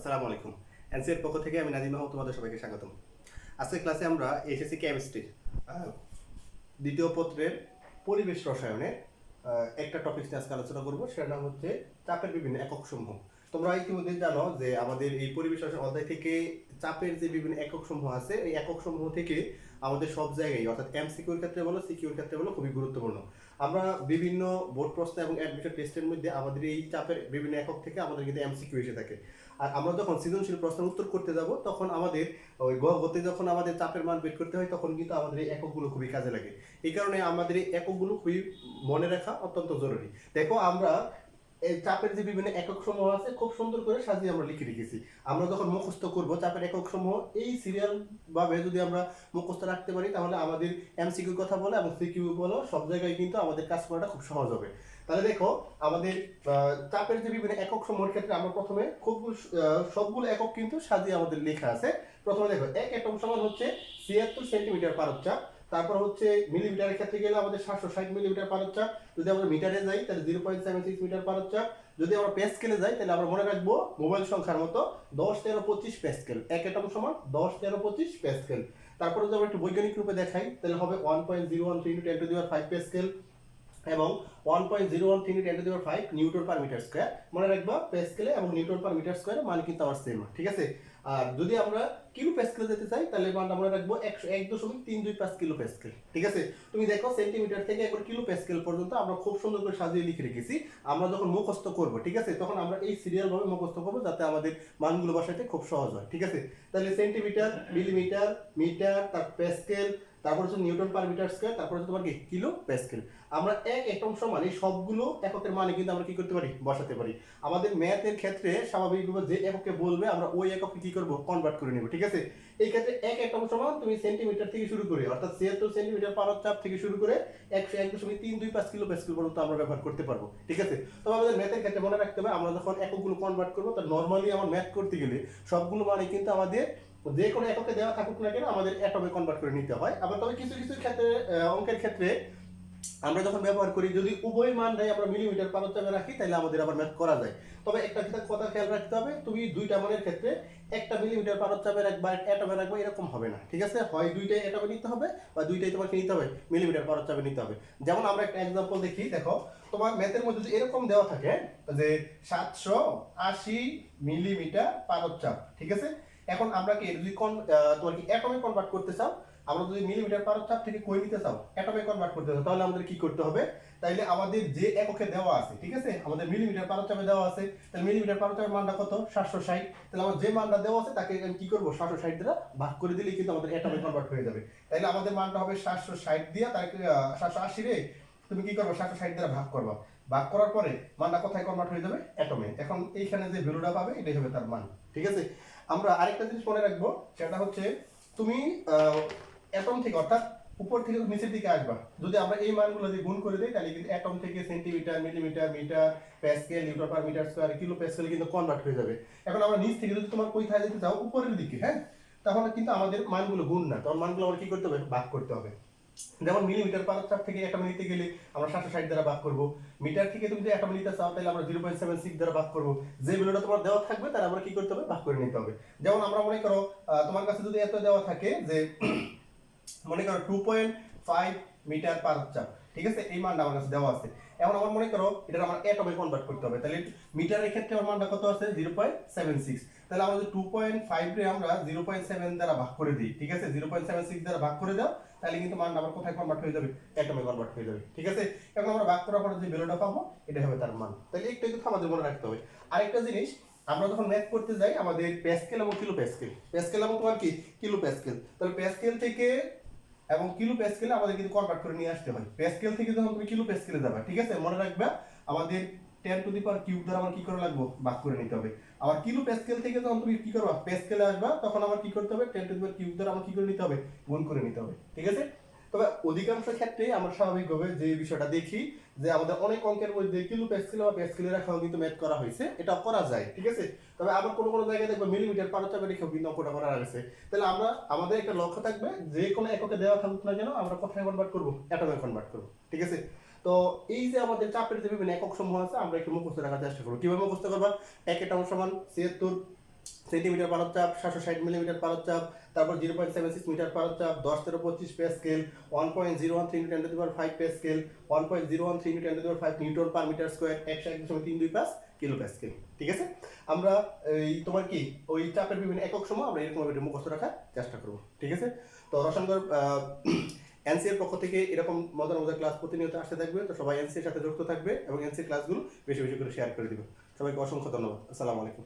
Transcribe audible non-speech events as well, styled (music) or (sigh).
আসসালামু আলাইকুম। এনসিএর পক্ষ থেকে আমি নাদিম মাহমুদ তোমাদের সবাইকে স্বাগতম। আজকের ক্লাসে আমরা এসএসসি কেমিস্ট্রির দ্বিতীয় পত্রের পরিবেশ রসায়নের একটা টপিক নিয়ে আজকে আলোচনা করব। সেটার নাম হচ্ছে চাপের বিভিন্ন একক সমূহ। তোমরা ইতিমধ্যে জানো যে আমাদের এই পরিবেশ রসায়ন অধ্যায় থেকে চাপের যে বিভিন্ন একক সমূহ আছে, এই একক সমূহ থেকে আমাদের সব জায়গায়, অর্থাৎ এমসিকিউর ক্ষেত্রে বলো সিকিউর ক্ষেত্রে বলো, খুবই গুরুত্বপূর্ণ। আমরা বিভিন্ন বোর্ড প্রশ্ন এবং অ্যাডমিশন টেস্টের মধ্যে আমাদের এই চাপের বিভিন্ন একক থেকে আমাদের কিন্তু এমসিকিউ এসে থাকে। আর আমরা যখন সৃজনশীল প্রশ্নের উত্তর করতে যাব, তখন আমাদের ওই গতে যখন আমাদের চাপের মান বের করতে হয়, তখন কিন্তু আমাদের এই এককগুলো খুবই কাজে লাগে। এই কারণে আমাদের এই এককগুলো খুবই মনে রাখা অত্যন্ত জরুরি। দেখো, আমরা চাপের যে বিভিন্ন একক সমূহ আছে, খুব সুন্দর করে সাজিয়ে আমরা লিখে রেখেছি। আমরা যখন মুখস্থ করব চাপের একক সমূহ এই সিরিয়াল ভাবে যদি আমরা মুখস্থ রাখতে পারি, তাহলে আমাদের এমসিকিউ কথা বলো এবং সিকিউ বলো, সব জায়গায় কিন্তু আমাদের কাজ করাটা খুব সহজ হবে। তাহলে দেখো, আমাদের চাপের যে বিভিন্ন একক সমূহের ক্ষেত্রে আমরা প্রথমে খুব সবগুলো একক কিন্তু সাজিয়ে আমাদের লেখা আছে। প্রথমে দেখো, এক একক সমান হচ্ছে ছিয়াত্তর সেন্টিমিটার পারদ চাপ। তারপর হচ্ছে মিলিমিটারের ক্ষেত্রে গেলে আমাদের সাতশো ষাট মিলিমিটার পারদ চাপ। যদি আমরা মিটারে যাই, তাহলে zero point seven six metre পারদ চাপ। যদি আমরা পেস্কেলে যাই, তাহলে আমরা মনে রাখব মোবাইল সংখ্যার মতো দশ, তেরো, পঁচিশ পেস্কেল। এক এটম সমান দশ, তেরো, পঁচিশ পেস্কেল। তারপরে যদি আমরা একটু বৈজ্ঞানিক রূপে দেখাই, তাহলে হবে one point zero one three ten to the power five pascal. এবং one point zero one three ten two five newton per metre square. মনে রাখবা পেস্কেলে এবং নিউটন পার মিটার স্কোয়ার মান কিন্তু আমার সেম ঠিক আছে? আর যদি আমরা কিলো পেস্কেলে যেতে চাই, তাহলে মানটা মনে রাখব একশো এক দশমিক তিন দুই পাঁচ কিলো পেস্কেল ঠিক আছে? তুমি দেখো সেন্টিমিটার থেকে একবার কিলো পেস্কেল পর্যন্ত আমরা খুব সুন্দর করে সাজিয়ে লিখে রেখেছি। আমরা যখন মুখস্থ করব, ঠিক আছে? তখন আমরা এই সিরিয়ালভাবে মুখস্থ করব যাতে আমাদের মানগুলো বসাতে খুব সহজ হয়, ঠিক আছে? তাহলে সেন্টিমিটার মিলিমিটার মিটার তার পেস্কেল তারপর হচ্ছে নিউটন পার মিটার স্কোয়ার, তারপর হচ্ছে তোমার কি? কিলো পেস্কেল আমরা এক একম সমান সবগুলো এককের মানে কিন্তু আমরা কি করতে পারি? বসাতে পারি। আমাদের ম্যাথের ক্ষেত্রে স্বাভাবিকভাবে যে এককে বলবে, আমরা ওই এককে কি করব? কনভার্ট করে নেব, ঠিক আছে? এই ক্ষেত্রে এক একম সমান তুমি সেন্টিমিটার থেকে শুরু করে, অর্থাৎ ছিয়াত্তর সেন্টিমিটার পারদ চাপ থেকে শুরু করে একশো এক দশমিক তিন দুই পাঁচ কিলো পেস্কেল পর্যন্ত আমরা ব্যবহার করতে পারব, ঠিক আছে? তবে আমাদের ম্যাথের ক্ষেত্রে মনে রাখতে হবে, আমরা যখন এককগুলো কনভার্ট করব, তা নর্মালি আমার ম্যাথ করতে গেলে সবগুলো মানে কিন্তু আমাদের যে কোনো এককে দেওয়া থাকুক না কেন আমাদের অ্যাটমে কনভার্ট করে নিতে হয়। আবার তবে কিছু কিছু ক্ষেত্রে অঙ্কের ক্ষেত্রে আমরা যখন ব্যবহার করি, যদি উভয় মানটাই আমরা মিলিমিটার পারচাপে রাখি তাহলে আমাদের আবার ম্যাথ করা যায়। তবে একটা কথা খেয়াল রাখতে হবে, তুমি দুইটা মানের ক্ষেত্রে একটা মিলিমিটার পারচাপে রাখবা অ্যাটমে রাখবা, এরকম হবে না, ঠিক আছে? হয় দুইটাই অ্যাটমে নিতে হবে বা দুইটাই তোমাকে নিতে হবে মিলিমিটার পারচাপে নিতে হবে। যেমন আমরা একটা এক্সাম্পল দেখি, দেখো, তোমার ম্যাথের মধ্যে যদি এরকম দেওয়া থাকে যে সাতশো আশি মিলিমিটার পারচাপ ঠিক আছে? এখন আমরা কি যদি কোন তোমার কি অ্যাটমে কনভার্ট করতে চাও, আমরা যদি মিলিমিটার পারদ চাপ থেকে কই নিতে চাও অ্যাটমে কনভার্ট করতে চাও, তাহলে আমাদের কি করতে হবে? তাইলে আমাদের যে এককে দেওয়া আছে, ঠিক আছে? আমাদের মিলিমিটার পারদ চাপে দেওয়া আছে, তাহলে মিলিমিটার পারদ চাপের মানটা কত? সাতশো ষাট। তাহলে আমার যে মানটা দেওয়া আছে, তাকে আমি কি করব? সাতশো ষাট দ্বারা ভাগ করে দিলে কিন্তু আমাদের অ্যাটমে কনভার্ট হয়ে যাবে। তাইলে আমাদের মানটা হবে সাতশো ষাট দিয়ে তাকে সাতশো আশি রে, তুমি কি করব? সাতশো ষাট দ্বারা ভাগ করবা। ভাগ করার পরে মানটা কোথায় কনভার্ট হয়ে যাবে? অ্যাটমে এখন এইখানে যে ভ্যালুটা পাবে, এটাই হবে তার মান, ঠিক আছে? আমরা আরেকটা জিনিস মনে রাখব, সেটা হচ্ছে তুমি অ্যাটম থেকে অর্থাৎ উপর থেকে নিচের দিকে আসবা। যদি আমরা এই মানগুলো দিয়ে গুণ করে দিই, তাহলে কিন্তু অ্যাটম থেকে centimetre millimetre metre pascal newton per metre square kilo pascal কিন্তু কনভার্ট হয়ে যাবে। এখন আমরা নিচ থেকে যদি তোমার কোথায় যেতে চাও, উপরের দিকে হ্যাঁ? তাহলে কিন্তু আমাদের মানগুলো গুণ না। তখন মানগুলো আমরা কি করতে হবে? ভাগ করতে হবে। যেমন মিলিমিটার পার চাপ থেকে অ্যাটম নিতে গেলে আমরা সাতশো ষাট দ্বারা ভাগ করব। মিটার থেকে তুমি যদি অ্যাটম নিতে চাও, তাহলে আমরা জিরো পয়েন্ট সেভেন সিক্স দ্বারা ভাগ করব। যে ভ্যালুটা তোমার দেওয়া থাকবে, তাহলে আমরা কি করতে হবে? ভাগ করে নিতে হবে। যেমন আমরা মনে করো তোমার কাছে যদি এত দেওয়া থাকে যে, (clears throat) মনে করো two point five metre per চাপ, ঠিক আছে? এই মানটা আমার কাছে দেওয়া আছে। এখন আমার মনে করো এটা আমার অ্যাটমে কনভার্ট করতে হবে। তাহলে মিটারের ক্ষেত্রে আমার মানটা কত আছে? জিরো পয়েন্ট সেভেন সিক্স তাহলে আমাদের টু পয়েন্ট ফাইভ রে আমরা জিরো পয়েন্ট সেভেন দ্বারা ভাগ করে দিই, ঠিক আছে? জিরো পয়েন্ট সেভেন সিক্স দ্বারা ভাগ করে দাও তাহলে কিন্তু মানটা আমার কোথায় কনভার্ট হয়ে যাবে? অ্যাটমে কনভার্ট হয়ে যাবে, ঠিক আছে? এখন আমরা ভাগ করার পরে যে ভ্যালুটা পাবো এটা হবে তার মান। তাহলে একটু একটু আমাদের মনে রাখতে হবে। আরেকটা জিনিস, আমরা যখন ম্যাথ করতে যাই, আমাদের প্যাসকেল এবং কিলো প্যাসকেল প্যাসকেল এবং তোমার কি? কিলো প্যাসকেল তাহলে প্যাসকেল থেকে এবং কিলো প্যাসকেলে আমাদের কিন্তু কনভার্ট করে নিয়ে আসতে হয়। প্যাসকেল থেকে যখন তুমি কিলো প্যাসকেলে যাবে, ঠিক আছে? মনে রাখবে, আমাদের ten to the power cube দ্বারা আমার কি করা ভাগ করে নিতে হবে। আবার কিলো প্যাসকেল থেকে তুমি কি করবা? প্যাসকেলে আসবা, তখন আমার কি করতে হবে? টু দি পাওয়ার কিউব দ্বারা আমার কি করে নিতে হবে? গুণ করে নিতে হবে। ঠিক আছে? তবে অধিকাংশ ক্ষেত্রে আমরা স্বাভাবিকভাবে যে বিষয়টা দেখি, যে আমাদের অনেক অঙ্কের মধ্যে কিলো প্যাসকেল বা কিন্তু ম্যাথ করা হয়েছে। এটা করা যায়, ঠিক আছে? তবে আবার কোনো কোনো জায়গায় দেখবে মিলিমিটার পারচাপে রেখেও কিন্তু অঙ্কটা করা গেছে তাহলে আমরা, আমাদের একটা লক্ষ্য থাকবে, যে কোনো এককে দেওয়া থাকুক না কেন, আমরা কোথায় কনভার্ট করব? অ্যাটমে কনভার্ট করব। ঠিক আছে? তো এই যে আমাদের চাপের যে বিভিন্ন একক সমূহ আছে, আমরা একটু মুখস্থ রাখার চেষ্টা করব। কীভাবে মুখস্থ করবা? এক এটম সমান ছিয়াত্তর সেন্টিমিটার পারদ চাপ, সাতশো ষাট মিলিমিটার পারদ চাপ, তারপর zero point seven six metre পারদ চাপ, দশ তেরো পঁচিশ pascal, one point zero one three ten to power five pascal, one point zero one three ten to power five newton per metre square, একশো এক দশমিক তিন দুই পাঁচ কিলো পে স্কেল। ঠিক আছে? আমরা এই তোমার কি, ওই চাপের বিভিন্ন একক সময় আমরা এরকম ভাবে মুখস্থ রাখার চেষ্টা করব। ঠিক আছে? তো রসায়নগর এনসিএর পক্ষ থেকে এরকম মজার মজার ক্লাস প্রতিনিয়ত আসতে থাকবে, তো সবাই এনসিএর সাথে যুক্ত থাকবে এবং এনসিএর ক্লাসগুলো বেশি বেশি করে শেয়ার করে দেবে। সবাইকে অসংখ্য ধন্যবাদ। আসসালামু আলাইকুম।